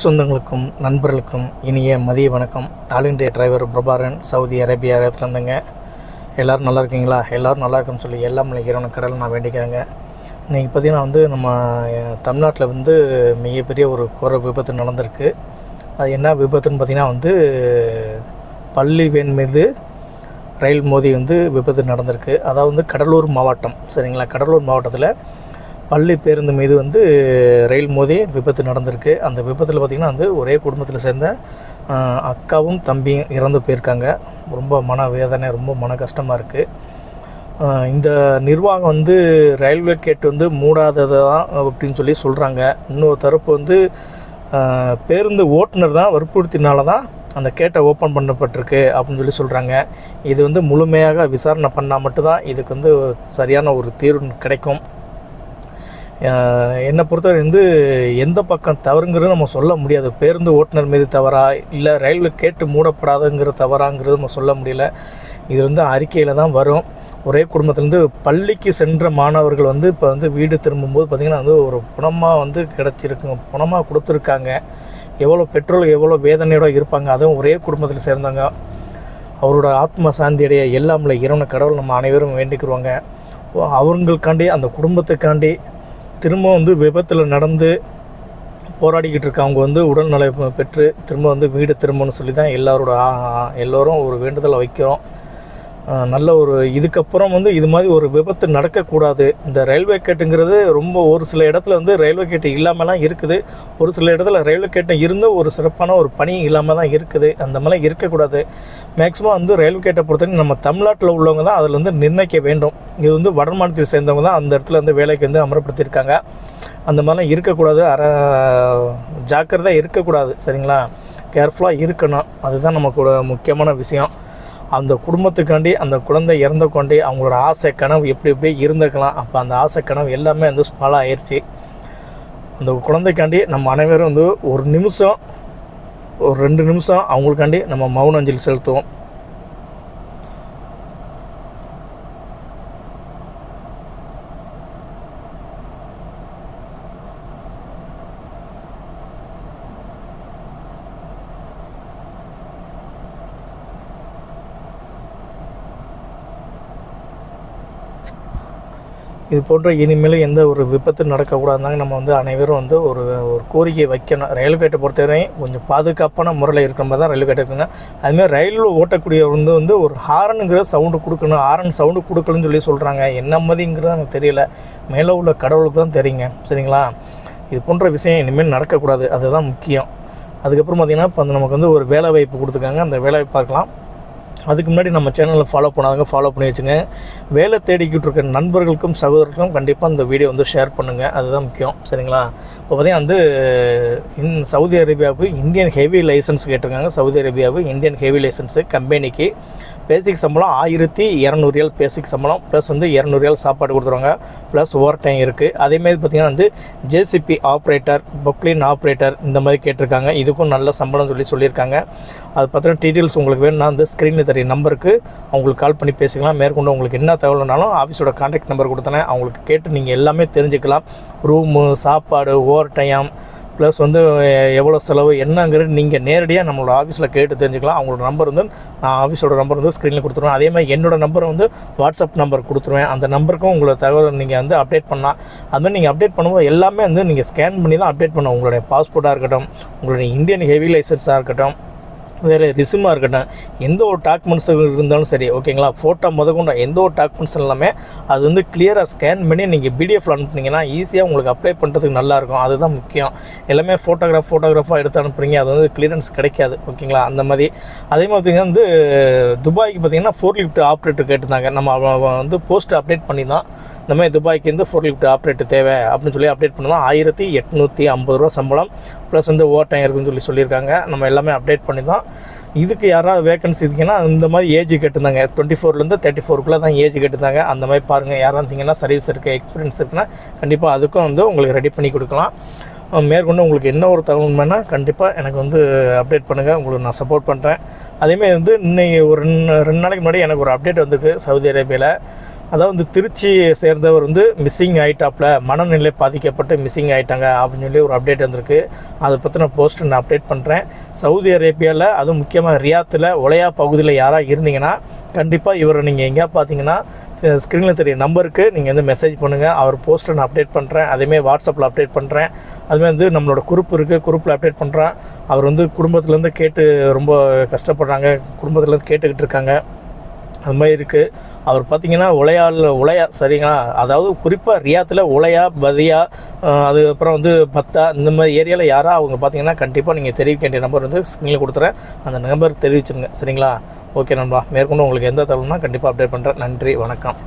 சொந்தங்களுக்கும் நண்பர்களுக்கும் இனிய மதிய வணக்கம். All India driver Prabaran Saudi Arabia இருந்துங்க எல்லோரும் நல்லா இருக்கீங்களா? எல்லோரும் நல்லா இருக்குன்னு சொல்லி எல்லாம் இறைவன கடல் நான் வேண்டிக்கிறேங்க. இன்றைக்கி பார்த்திங்கன்னா வந்து நம்ம தமிழ்நாட்டில் வந்து மிகப்பெரிய ஒரு கோர விபத்து நடந்திருக்கு. அது என்ன விபத்துன்னு பார்த்திங்கன்னா வந்து பள்ளி வேன் மீது ரயில் மோதி வந்து விபத்து நடந்திருக்கு. அதாவது வந்து கடலூர் மாவட்டம் சரிங்களா? கடலூர் மாவட்டத்தில் பள்ளி பேருந்து மீது வந்து ரயில் மோதி விபத்து நடந்திருக்கு. அந்த விபத்தில் பார்த்திங்கன்னா வந்து ஒரே குடும்பத்தில் சேர்ந்த அக்காவும் தம்பியும் இறந்து போயிருக்காங்க. ரொம்ப மன வேதனை ரொம்ப மன கஷ்டமாக இருக்குது இந்த நிர்வாகம் வந்து ரயில்வே கேட் வந்து மூடாதது தான் அப்படின்னு சொல்லி சொல்கிறாங்க இன்னொரு தரப்பு வந்து பேருந்து ஓட்டுநர் தான் வற்புறுத்தினால தான் அந்த கேட்டை ஓப்பன் பண்ணப்பட்டிருக்கு அப்படின்னு சொல்லி சொல்கிறாங்க இது வந்து முழுமையாக விசாரணை பண்ணால் மட்டும்தான் இதுக்கு வந்து சரியான ஒரு தீர்வு கிடைக்கும். என்னை பொறுத்தவரை வந்து எந்த பக்கம் தவறுங்கிறது நம்ம சொல்ல முடியாது. பேருந்து ஓட்டுநர் மீது தவறா இல்லை ரயில்வே கேட்டு மூடப்படாதுங்கிற தவறாங்கிறது நம்ம சொல்ல முடியல. இது வந்து அறிக்கையில் தான் வரும். ஒரே குடும்பத்திலேருந்து பள்ளிக்கு சென்ற மாணவர்கள் வந்து இப்போ வந்து வீடு திரும்பும்போது பார்த்திங்கன்னா வந்து ஒரு புணமாக வந்து கிடச்சிருக்கு. புணமாக கொடுத்துருக்காங்க. எவ்வளோ பெட்ரோல் எவ்வளோ வேதனையோடு இருப்பாங்க. அதுவும் ஒரே குடும்பத்தில் சேர்ந்தாங்க அவரோட ஆத்ம சாந்தியடைய எல்லாமில் எல்லாம்ல இறைவன கடவுள் நம்ம அனைவரும் வேண்டிக்கிறோங்க. அவங்களுக்காண்டி அந்த குடும்பத்துக்காண்டி திரும்ப வந்து விபத்தில் நடந்து போராடிக்கிட்டு இருக்கவங்க வந்து உடல்நலை பெற்று திரும்ப வந்து வீடு திரும்பணும்னு சொல்லி தான் எல்லாரோட எல்லோரும் ஒரு வேண்டுதலை வைக்கிறோம். நல்ல ஒரு இதுக்கப்புறம் வந்து இது மாதிரி ஒரு விபத்து நடக்கக்கூடாது. இந்த ரயில்வே கேட்டுங்கிறது ரொம்ப ஒரு சில இடத்துல வந்து ரயில்வே கேட்டு இல்லாமலாம் இருக்குது. ஒரு சில இடத்துல ரயில்வே கேட்டு இருந்து ஒரு சிறப்பான ஒரு பணி இல்லாமல் தான் இருக்குது. அந்த மாதிரிலாம் இருக்கக்கூடாது. மேக்ஸிமம் வந்து ரயில்வே கேட்டை பொறுத்தவரைக்கும் நம்ம தமிழ்நாட்டில் உள்ளவங்க தான் அதில் வந்து நிர்ணயிக்க வேண்டும். இது வந்து வட மாநிலத்தில் சேர்ந்தவங்க தான் அந்த இடத்துல வந்து வேலைக்கு வந்து அமரப்படுத்தியிருக்காங்க அந்த மாதிரிலாம் இருக்கக்கூடாது. அற ஜாக்கிரதாக இருக்கக்கூடாது. சரிங்களா? கேர்ஃபுல்லாக இருக்கணும். அதுதான் நமக்கு முக்கியமான விஷயம். அந்த குடும்பத்துக்காண்டி அந்த குழந்தை இறந்த கொண்டே அவங்களோட ஆசை கனவு எப்படி எப்படி இருந்திருக்கலாம். அப்போ அந்த ஆசை கனவு எல்லாமே வந்து ஸ்பாலாக ஆயிடுச்சு அந்த குழந்தைக்காண்டி நம்ம அனைவரும் வந்து ஒரு நிமிஷம் ஒரு ரெண்டு நிமிஷம் அவங்களுக்காண்டி நம்ம மௌன அஞ்சலி செலுத்துவோம். இது போன்ற இனிமேலும் எந்த ஒரு விபத்து நடக்கக்கூடாதுனாங்க நம்ம வந்து அனைவரும் வந்து ஒரு ஒரு கோரிக்கை வைக்கணும். ரயில் கேட்டை பொறுத்தவரையும் கொஞ்சம் பாதுகாப்பான முறையில் இருக்கிற மாதிரி தான் ரயில் கேட்டு இருக்குங்க. அதுமாதிரி ரயிலில் ஓட்டக்கூடியவர் வந்து வந்து ஒரு ஹாரனுங்கிற சவுண்டு கொடுக்கணும். ஹாரன் சவுண்டு கொடுக்கணும்னு சொல்லி சொல்கிறாங்க என்ன மதிங்கிறது எனக்கு தெரியல. மேலே உள்ள கடவுளுக்கு தான் தெரியுங்க. சரிங்களா? இது போன்ற விஷயம் இனிமேல் நடக்கக்கூடாது. அதுதான் முக்கியம். அதுக்கப்புறம் பார்த்திங்கன்னா இப்போ வந்து நமக்கு வந்து ஒரு வேலை வாய்ப்பு கொடுத்துருக்காங்க. அந்த வேலை வாய்ப்பு பார்க்கலாம். அதுக்கு முன்னாடி நம்ம சேனலில் ஃபாலோ பண்ணாதவங்க ஃபாலோ பண்ணி வச்சுங்க வேலை தேடிக்கிட்டு இருக்க நண்பர்களுக்கும் சகோதரர்களுக்கும் கண்டிப்பாக இந்த வீடியோ வந்து ஷேர் பண்ணுங்கள் அதுதான் முக்கியம். சரிங்களா? இப்போ பார்த்தீங்கன்னா வந்து இன் சவுதி அரேபியாவுக்கு இந்தியன் ஹெவி லைசன்ஸ் கேட்டிருக்காங்க. சவுதி அரேபியாவுக்கு இந்தியன் ஹெவி லைசன்ஸு கம்பெனிக்கு பேசிக் சம்பளம் ஆயிரத்தி இரநூறு ரியால் பேசிக் சம்பளம் ப்ளஸ் வந்து இரநூறு ரியால் சாப்பாடு கொடுத்துருவாங்க ப்ளஸ் ஓவர் டைம் இருக்குது அதேமாதிரி பார்த்திங்கன்னா வந்து ஜேசிபி ஆப்ரேட்டர் பொக்லின் ஆப்ரேட்டர் இந்த மாதிரி கேட்டிருக்காங்க. இதுக்கும் நல்ல சம்பளம் சொல்லி சொல்லியிருக்காங்க. அது பார்த்தீங்கன்னா டீட்டெயில்ஸ் உங்களுக்கு வேணும்னா வந்து ஸ்க்ரீனில் தெரிய நம்பருக்கு அவங்களுக்கு கால் பண்ணி பேசிக்கலாம். மேற்கொண்டு உங்களுக்கு என்ன தகவல்னாலும் ஆஃபீஸோட கான்டாக்ட் நம்பர் கொடுத்தனே அவங்களுக்கு கேட்டு நீங்கள் எல்லாமே தெரிஞ்சுக்கலாம். ரூமு சாப்பாடு ஓவர் டைம் ப்ளஸ் வந்து எவ்வளோ செலவு என்னங்கிறது நீங்கள் நேரடியாக நம்மளோட ஆஃபீஸில் கேட்டு தெரிஞ்சுக்கலாம். அவங்களோட நம்பர் வந்து நான் ஆஃபீஸோட நம்பர் வந்து ஸ்க்ரீனில் கொடுத்துருவேன். அதே மாதிரி என்னோட நம்பர் வந்து வாட்ஸ்அப் நம்பர் கொடுத்துருவேன். அந்த நம்பருக்கும் உங்களோட தகவல் நீங்கள் வந்து அப்டேட் பண்ணலாம். அது மாதிரி நீங்கள் அப்டேட் பண்ணும்போது எல்லாமே வந்து நீங்கள் ஸ்கேன் பண்ணி தான் அப்டேட் பண்ணணும் உங்களுடைய பாஸ்போர்ட்டாக இருக்கட்டும் உங்களுடைய இந்தியன் ஹெவி லைசன்ஸாக இருக்கட்டும். வேறு ரிசுமாக இருக்கட்டும் எந்த ஒரு டாக்குமெண்ட்ஸ் இருந்தாலும் சரி ஓகேங்களா? ஃபோட்டோ முதற்கொண்டு எந்த ஒரு டாக்குமெண்ட்ஸ் எல்லாமே அது வந்து கிளியராக ஸ்கேன் பண்ணி நீங்கள் பிடிஎஃப்ல அனுப்புனீங்கன்னா ஈஸியாக உங்களுக்கு அப்ளை பண்ணுறதுக்கு நல்லாயிருக்கும் அதுதான் முக்கியம். எல்லாமே ஃபோட்டோகிராஃப் ஃபோட்டோகிராஃபாக எடுத்து அனுப்புறீங்க. அது வந்து கிளியரன்ஸ் கிடைக்காது ஓகேங்களா? அந்த மாதிரி. அதே மாதிரி பார்த்தீங்கன்னா வந்து துபாய்க்கு பார்த்தீங்கன்னா ஃபோர் லிஃப்ட் ஆப்ரேட்டர் கேட்டிருந்தாங்க. நம்ம வந்து போஸ்ட் அப்டேட் பண்ணி தான் இந்த மாதிரி துபாய்க்கு வந்து ஃபோர் லிஃப்ட் ஆப்ரேட்டர் தேவை அப்படின்னு சொல்லி அப்டேட் பண்ணலாம் ஆயிரத்தி எட்நூற்றி ஐம்பது ரூபா சம்பளம் ப்ளஸ் வந்து ஓவர் டைம் இருக்குன்னு சொல்லி சொல்லியிருக்காங்க. நம்ம எல்லாமே அப்டேட் பண்ணி தான் இதுக்கு யாராவது வேகன்சி இருக்குன்னா இந்த மாதிரி ஏஜ் கேட்டிருந்தாங்க. டுவெண்ட்டி ஃபோர்லேருந்து தேர்ட்டி ஃபோருக்குள்ளே தான் ஏஜ் கேட்டிருந்தாங்க. அந்த மாதிரி பாருங்கள் யாராக இருந்தீங்கன்னா சர்வீஸ் இருக்குது எக்ஸ்பீரியன்ஸ் இருக்குன்னா கண்டிப்பாக அதுக்கும் வந்து உங்களுக்கு ரெடி பண்ணி கொடுக்கலாம். மேற்கொண்டு உங்களுக்கு என்ன ஒரு தகவல் வேணால் கண்டிப்பாக எனக்கு வந்து அப்டேட் பண்ணுங்கள் உங்களுக்கு நான் சப்போர்ட் பண்ணுறேன் அதேமாதிரி வந்து இன்னைக்கு ஒரு ரெண்டு ரெண்டு நாளைக்கு முன்னாடி எனக்கு ஒரு அப்டேட் வந்திருக்கு சவுதி அரேபியாவில் அதாவது வந்து திருச்சியை சேர்ந்தவர் வந்து மிஸ்ஸிங் ஆயிட்டாப்ல மனநிலை பாதிக்கப்பட்டு மிஸ்ஸிங் ஆயிட்டாங்க அப்படின்னு சொல்லி ஒரு அப்டேட் வந்திருக்கு. அதை பற்றின போஸ்ட் நான் அப்டேட் பண்ணுறேன் சவுதி அரேபியாவில் அதுவும் முக்கியமாக ரியாத்தில் ஒலையா பகுதியில் யாராக இருந்தீங்கன்னா கண்டிப்பாக இவரை நீங்கள் எங்கேயா பார்த்தீங்கன்னா ஸ்க்ரீனில் தெரிய நம்பருக்கு நீங்கள் வந்து மெசேஜ் பண்ணுங்கள் அவர் போஸ்ட்டை நான் அப்டேட் பண்ணுறேன் அதேமாதிரி வாட்ஸ்அப்பில் அப்டேட் பண்ணுறேன் அதுமாதிரி வந்து நம்மளோட குரூப் இருக்குது குரூப்பில் அப்டேட் பண்ணுறேன் அவர் வந்து குடும்பத்துலேருந்து கேட்டு ரொம்ப கஷ்டப்படுறாங்க. குடும்பத்துலேருந்து கேட்டுக்கிட்டு இருக்காங்க. அது மாதிரி இருக்குது அவர் பார்த்தீங்கன்னா உலையால் உலையா சரிங்களா? அதாவது குறிப்பாக ரியாத்தில் உலையா பதியா அதுக்கப்புறம் வந்து பத்தா இந்த மாதிரி ஏரியாவில் யாரா அவங்க பார்த்தீங்கன்னா கண்டிப்பாக நீங்கள் தெரிவிக்க வேண்டிய நம்பர் வந்து ஸ்க்ரீனில் கொடுத்துறேன். அந்த நம்பர் தெரிவிச்சிருங்க. சரிங்களா? ஓகே நண்பா. மேற்கொண்டு உங்களுக்கு எந்த தகவல்னா கண்டிப்பாக அப்டேட் பண்ணுறேன் நன்றி. வணக்கம்.